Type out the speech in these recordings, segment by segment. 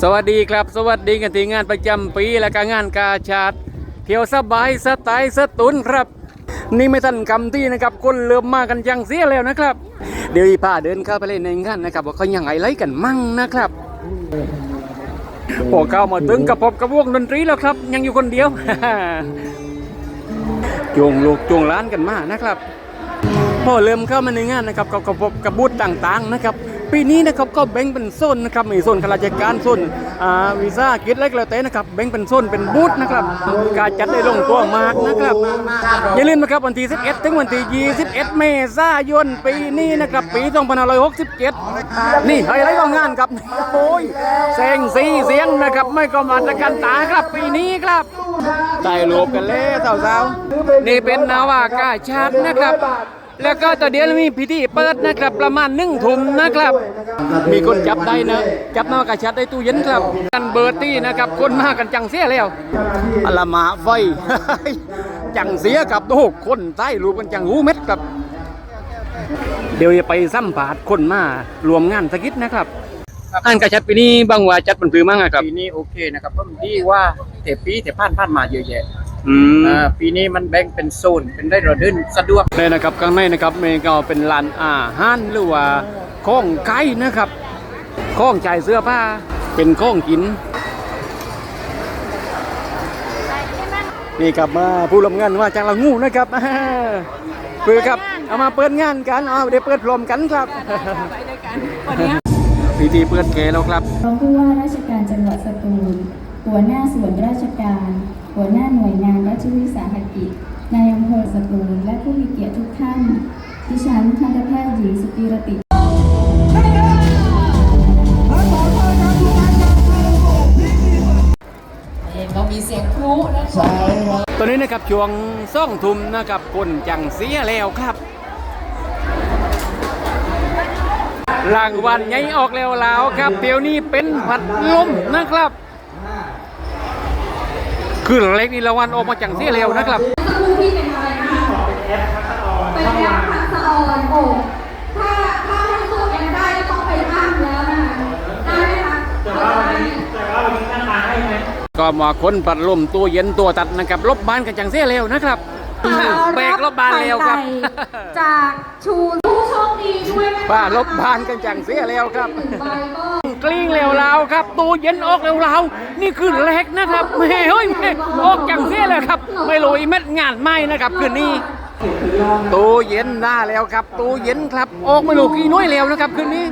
สวัสดีครับ สวัสดีกันที่งานประจำปีและก็งานกาชาดเที่ยวสบายสไตล์สตุนครับ นี่ไม่ทันคำที่นะครับคนเริ่มมากันยังเสียแล้วนะครับ เดี๋ยวอีพาเดินเข้าไปเล่นในงานนะครับว่าเขายังไงไล่กันมั่งนะครับพอเข้ามาถึงกับพบกับวงดนตรีแล้วครับ ยังอยู่คนเดียวจวงลูกจวงร้านกันมากนะครับพอเริ่มเข้ามาในงานนะครับก็ก็พบกับบูธต่างๆนะครับ ปีนี้นะครับก็แบ่งเป็นโซนนะครับมีโซนข้าราชการโซนอ่าวีซ่ากิจเล็กแล้วแต่นะครับแบ่งเป็นโซนเป็นบูธนะครับการจัดได้ลงตัวมากนะครับอย่าลืมนะครับวันที่ 11 ถึงวันที่ 21 เมษายนปีนี้นะครับปี2567 นี่ไฮไลท์ของงานครับโอ้ยแสงสีเสียงนะครับไม่ก็มาตรการตาครับปีนี้ครับได้รูปกันแล้วสาวๆนี่เป็นนาวากาชาตินะครับ แล้วก็ตอนเดียวมีพิธีเปิดนะครับประมาณหนึ่งทุ่มนะครับ มีคนจับได้นะ จับนาวากาชาติได้ตู้เย็นครับกันเบอร์ตี้นะครับ คนมากันจังเสียแล้วอลามาไฟจังเสียกับโอ้คนใต้รูปกันจังหูเม็ดครับ เดี๋ยวจะไปสัมผัสคนมารวมงานสกิดนะครับงานกระชัดปีนี้บางว่าจัดเป็นผือมั่งอะครับปีนี้โอเคนะครับเพราะมันดีว่าเทปีเทผ่านผ่านมาเยอะแยะ อืม อ่าปีนี้มันแบ่งเป็นโซนเป็นได้ระดึนสะดวกเลยนะครับข้างในนะครับเมก็เป็นลานอาหารหรือว่าข้องไก่นะครับข้องจ่ายเสื้อผ้าเป็นข้องกิน นี่ครับมาผู้ร่วมงานมาจากละงูนะครับเพื่อครับเอามาเปิดงานกันเอาเดี๋ยวเปิดพร้อมกันครับพิธีเปิดเกแล้วครับ รองผู้ว่าราชการจังหวัดสตูล หัวหน้าส่วนราชการ หัวหน้าหน่วยงานรัฐวิสาหกิจ นายอำเภอสตูลและผู้มีเกียรติทุกท่าน ดิฉันทันตแพทย์หญิงสุกีรติเองก็มีเสียงพลุนะคะตอนนี้นะครับช่วงซ่องทุมนะครับคนจังเสียแล้วครับรางวัลใหญ่ออกแล้วแล้วครับ เดี๋ยวนี้เป็นผัดลมนะครับ คือเล็กนี่รางวัลออกมาจังเสียแล้วนะครับสักครู่ที่เป็นอะไรนะคะเป็นแอปทักษะออนเป็นแอปทักษะออนโอ้ถ้าถ้าให้สู้แอปได้ต้องไปอ้างแล้วนะคะได้ไหมคะแต่ว่าวันนี้ไหมก็มาค้นผัดลมตัวเย็นตัวตัดนะครับลบบ้านกันจังเสียแล้วนะครับแบกลบบ้านแล้วครับ จากชู ป้าลบบ้านกันจังเสียแล้วครับกลิ้งเร็วเราครับตู้เย็นออกเร็วเรานี่คือแรกนะครับแม่เฮ้ยแม่ออกจังเสียเลยครับ ไม่รู้อีเม็ดงานไหมนะครับคืนนี้ตู้เย็นได้าแล้วครับตู้เย็นครับ ออกไม่รู้กี่น้อยแล้วนะครับคืนนี้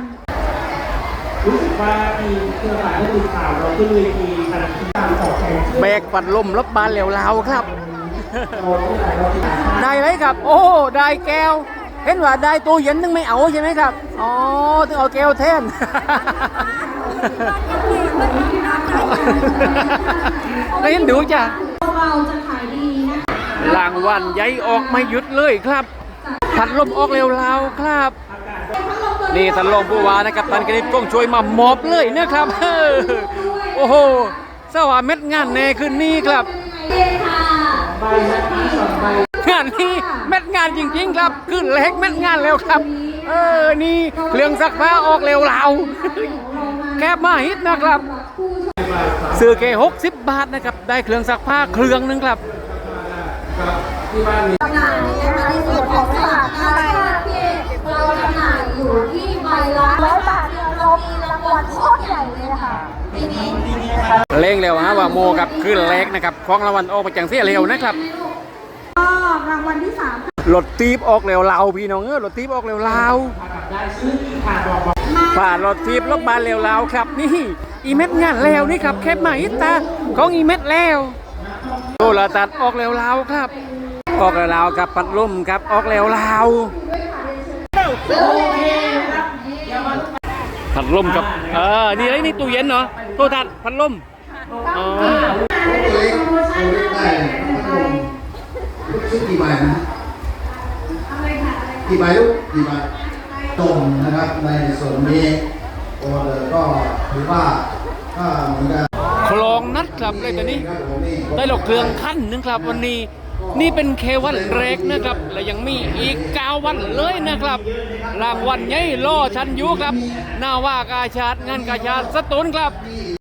รู้สึกว่ามีเครือข่ายได้ติดข่าวเราขึ้นเวทีการการตอบแทนแบกปัดลมรถบานเร็วเราครับ ได้เลยครับ โอ้ ได้แก้ว เห็นว่าได้ตู้เย็นนึงไม่เอาใช่ไหมครับ อ๋อถึงเอาแก้วแทน ได้เห็นดูจ้ะเราจะขายดีนะคะรางวัลใหญ่ออกไม่หยุดเลยครับ พัดลมออกเร็วแล้วครับ นี่ท่านรองผู้ว่านะครับท่านกนิษฐ์ก้องช่วยมามอบเลยนะครับเออโอ้โหสว่าเม็ดงานแน่คืนนี้ครับเย้ค่ะงานนี้เม็ดงานจริง ๆ ครับ ขึ้นเล็กเม็ดงานแล้วครับ เออนี่เครื่องซักผ้าออกเร็วเราแคบมาฮิตนะครับซื้อแค่60บาทนะครับ ได้เครื่องซักผ้าเครื่องหนึงครับจำหน่ายนะคะในส่วนของสลากนะคะที่เราจำหน่ายอยู่ที่ใบละร้อยบาทเรามีรางวัลโคตรใหญ่เลยนะคะปีนี้เล่งเร็วฮะว่าโมกับขึ้นเล็กนะครับของรางวัลออกมาจังเสียเร็วนะครับ ก็รางวัลที่สามรถตีบออกเร็วเราพี่น้องเออรถตีบออกเร็วเราได้ชื่อที่ผ่านบอกบอกผ่านรถตีบรถบานเร็วเราครับ นี่ อีเม็ดงานแล้วนี่ครับแคบมาอิตาของอีเม็ดแล้วโทรตัดออกเร็วเราครับ ออกเร็วเรากับปัดลมครับออกเร็วเราพัดลมกับเออนี่ไอ้นี่ตู้เย็นเหรอโทรทัศน์พัดลมอ๋อ กี่ใบนะกี่ใบลูกกี่ใบตรงนะครับในส่วนนี้โอเดอร์ก็ถือว่าถ้าเหมือนกันคลองนัดครับเลยตอนนี้ครับผมนี่ได้หลอกเครื่องขั้นหนึงครับวันนี้นี่เป็นเควันแรกนะครับ และยังมีอีกเก้าวันเลยนะครับ รางวัลใหญ่ล่อชันอยูครับนาวากาชาติงานกาชาติสตูลครับ